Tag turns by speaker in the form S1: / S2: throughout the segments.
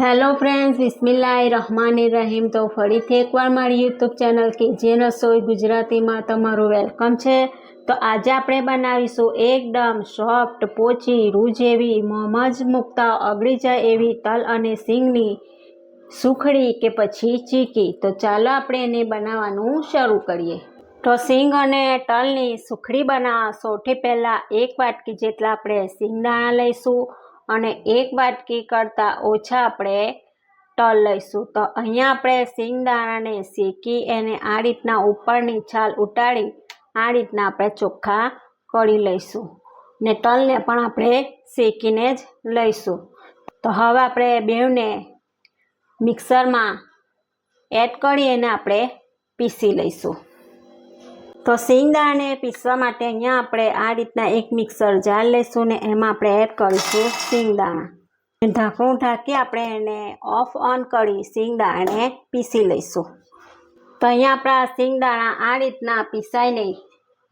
S1: Hello friends બિસ્મિલ્લાહ રહમાન રહીમ તો ફરીથી એકવાર મારી યુટ્યુબ ચેનલ કે જે રસોઈ ગુજરાતીમાં તમારું વેલકમ છે. તો આજે આપણે બનાવીશું એકદમ સોફ્ટ પોચી, રૂજ એવી મોંમાં જ મૂકતા અગળી જાય એવી, તલ અને સિંગની સુખડી કે પછી ચીકી. તો ચાલો આપણે એને બનાવવાનું શરૂ કરીએ. તો સિંગ અને તલની સુખડી બનાવવા સૌથી પહેલાં એક વાટકી જેટલા આપણે સિંગદાણા લઈશું. અને એક વાટકી કરતાં ઓછા આપણે તલ લઈશું. તો અહીંયા આપણે સિંગદાણાને શેકી એને આ રીતના ઉપરની છાલ ઉટાડી આ રીતના આપણે ચોખ્ખા કરી લઈશું. ને તલને પણ આપણે શેકીને જ લઈશું. તો હવે આપણે બેવને મિક્સરમાં એડ કરી એને આપણે પીસી લઈશું. તો સિંગદાણાને પીસવા માટે અહીંયા આપણે આ રીતના એક મિક્સર જાર લઈશું ને એમાં આપણે એડ કરીશું સિંગદાણા ઢાંકણું ઢાંકી આપણે એને ઓફ ઓન કરી સિંગદાણાને પીસી લઈશું. તો અહીંયા આપણા સિંગદાણા આ રીતના પીસાઈને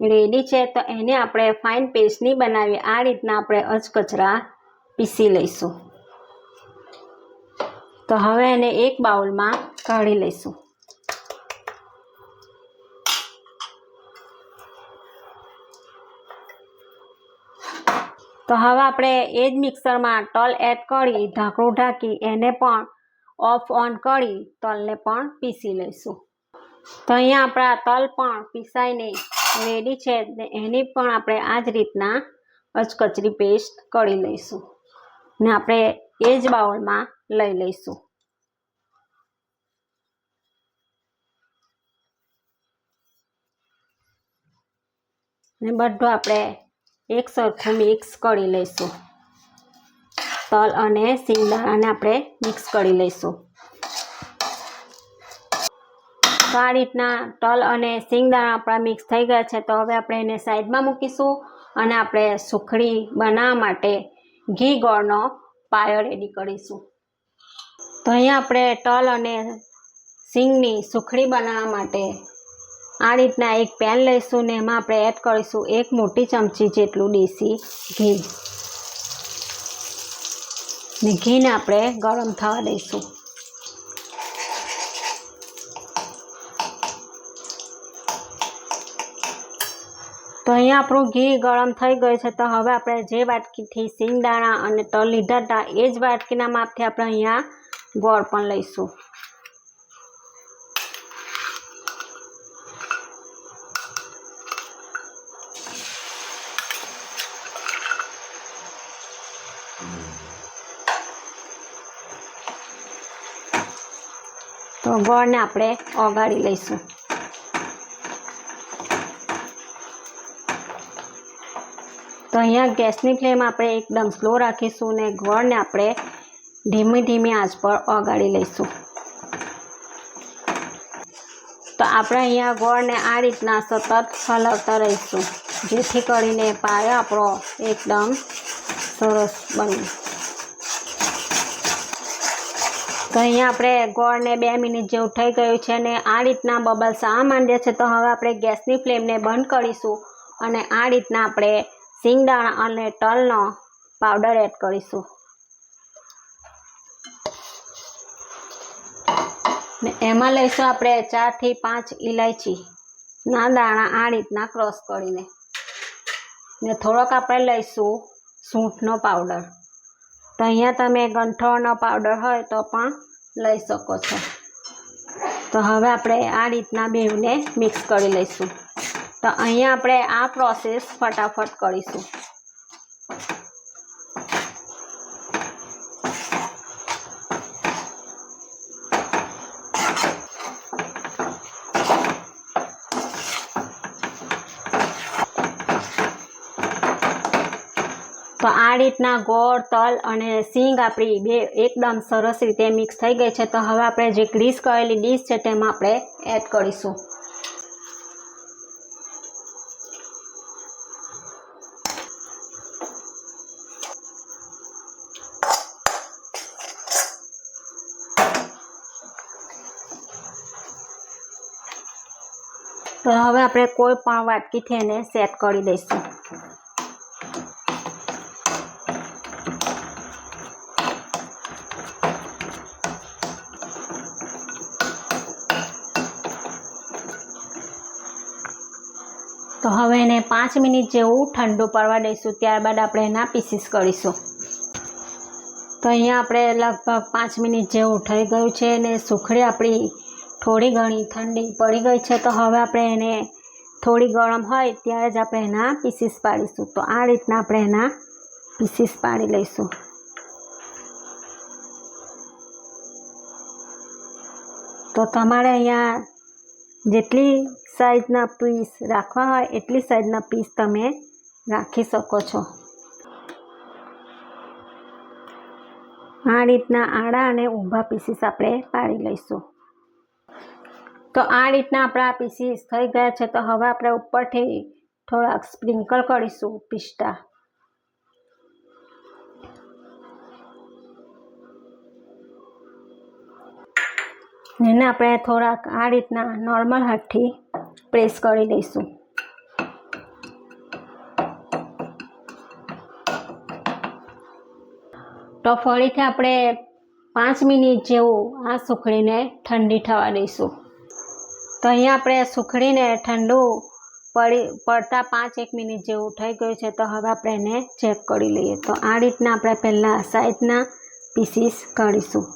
S1: રેડી છે, તો એને આપણે ફાઇન પેસ્ટ નહીં બનાવી આ રીતના આપણે અચકચરા પીસી લઈશું. તો હવે એને એક બાઉલમાં કાઢી લઈશું. તો હવે આપણે એ જ મિક્સરમાં તલ એડ કરી, ઢાંકણું ઢાંકી, એને પણ ઓફ ઓન કરી તલને પણ પીસી લઈશું. તો અહીંયા આપણા તલ પણ પીસાઈને રેડી છે એની પણ આપણે આ જ રીતના અચકચરી પેસ્ટ કરી લઈશું. ને આપણે એ જ બાઉલમાં લઈ લઈશું. ને બધું આપણે એક સરખું મિક્સ કરી લઈશું. તલ અને સિંગદાણાને આપણે મિક્સ કરી લઈશું. તો આ રીતના તલ અને સિંગદાણા આપણા મિક્સ થઈ ગયા છે. તો હવે આપણે એને સાઈડમાં મૂકીશું અને આપણે સુખડી બનાવવા માટે ઘી ગોળનો પાયો રેડી કરીશું. તો અહીંયા આપણે તલ અને સિંગની સુખડી બનાવવા માટે આ રીતના એક પેન લઈશું ને એમાં આપણે એડ કરીશું એક મોટી ચમચી જેટલું દેશી ઘી. ને ઘીને આપણે ગરમ થવા દઈશું. તો અહીંયા આપણું ઘી ગરમ થઈ ગયું છે. તો હવે આપણે જે વાટકીથી સિંગદાણા અને તલ લીધા હતા, એ જ વાટકીના માપથી આપણે અહીંયા ગોળ પણ લઈશું. તો ગોળને આપણે ઓગાળી લઈશું. તો અહીંયા ગેસની ફ્લેમ આપણે એકદમ સ્લો રાખીશું ને ગોળને આપણે ધીમી ધીમી આંચ પર ઓગાળી લઈશું. તો આપણે અહીંયા ગોળને આ રીતના સતત હલાવતા રહીશું, જેથી કરીને પાયો આપણો એકદમ સરસ બને. તો અહીંયા આપણે ગોળને બે મિનિટ જેવું થઈ ગયું છે અને આ રીતના બબલ્સ આ માંડ્યા છે. તો હવે આપણે ગેસની ફ્લેમને બંધ કરીશું અને આ રીતના આપણે સિંગદાણા અને તલનો પાવડર એડ કરીશું. ને એમાં લઈશું આપણે ચારથી પાંચ ઇલાયચી ના દાણા આ રીતના ક્રોસ કરીને. ને થોડોક આપણે લઈશું સૂંઠનો પાવડર. તો અહીંયા તમે ગંઠોળનો પાવડર હોય તો પણ લઈ શકો છો. તો હવે આપણે આ રીતના બેવને મિક્સ કરી લઈશું. તો અહીંયા આપણે આ પ્રોસેસ ફટાફટ કરીશું. તો આ રીતના ગોળ, તલ અને સિંગ આપણી બે એકદમ સરસ રીતે મિક્સ થઈ ગઈ છે. તો હવે આપણે જે ગ્રીસ કરેલી ડીશ છે તેમાં આપણે એડ કરીશું. તો હવે આપણે કોઈ પણ વાટકીથી એને સેટ કરી દઈશું. તો હવે એને પાંચ મિનિટ જેવું ઠંડુ પડવા દઈશું. ત્યારબાદ આપણે એના પીસીસ કરીશું. તો અહીંયા આપણે લગભગ પાંચ મિનિટ જેવું થઈ ગયું છે અને સુખડી આપણી થોડી ઘણી ઠંડી પડી ગઈ છે. તો હવે આપણે એને થોડી ગરમ હોય ત્યારે જ આપણે એના પીસીસ પાડીશું. તો આ રીતના આપણે એના પીસીસ પાડી લઈશું. તો તમારે અહીંયા જેટલી સાઇઝના પીસ રાખવા હોય, એટલી સાઈઝના પીસ તમે રાખી શકો છો. આ રીતના આડા અને ઊભા પીસીસ આપણે પાડી લઈશું. તો આ રીતના આપણા પીસીસ થઈ ગયા છે. તો હવે આપણે ઉપરથી થોડાક સ્પ્રિંકલ કરીશું પિસ્તા. એને આપણે થોડાક આ રીતના નોર્મલ હાથથી પ્રેસ કરી દઈશું. તો ફરીથી આપણે પાંચ મિનિટ જેવું આ સુખડીને ઠંડી થવા દઈશું. તો અહીંયા આપણે સુખડીને ઠંડુ પડી પડતા પાંચ એક મિનિટ જેવું થઈ ગયું છે, તો હવે આપણે એને ચેક કરી લઈએ. તો આ રીતના આપણે પહેલાં સાઈડના પીસીસ કાઢીશું.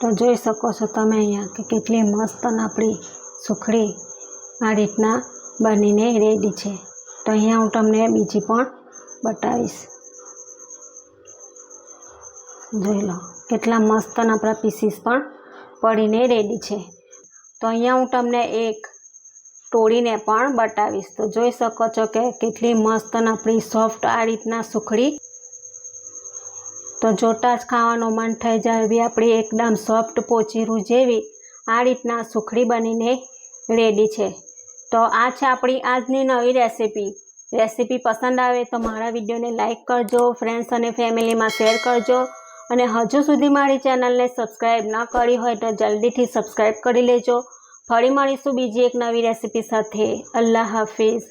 S1: તો જોઈ શકો છો તમે અહીંયા કે કેટલી મસ્ત અને આપણી સુખડી આ રીતના બનીને રેડી છે. તો અહીંયા હું તમને બીજી પણ બતાવીશ. જોઈ લો, કેટલા મસ્ત આપણા પીસીસ પણ પડીને રેડી છે. તો અહીંયા હું તમને એક તોડીને પણ બતાવીશ. તો જોઈ શકો છો કે કેટલી મસ્ત આપણી સોફ્ટ આ રીતના સુખડી તો જોતાં જ ખાવાનું મન થઈ જાય એવી આપણી એકદમ સોફ્ટ પોચીરું જેવી આ રીતના સુખડી બનીને રેડી છે. તો આ છે આપણી આજની નવી રેસીપી રેસીપી પસંદ આવે તો મારા વિડીયોને લાઇક કરજો ફ્રેન્ડ્સ અને ફેમિલીમાં શેર કરજો અને હજુ સુધી મારી ચેનલને સબસ્ક્રાઈબ ન કરી હોય તો જલ્દીથી સબસ્ક્રાઈબ કરી લેજો. ફરી મળીશું બીજી એક નવી રેસીપી સાથે. અલ્લાહ હાફિઝ.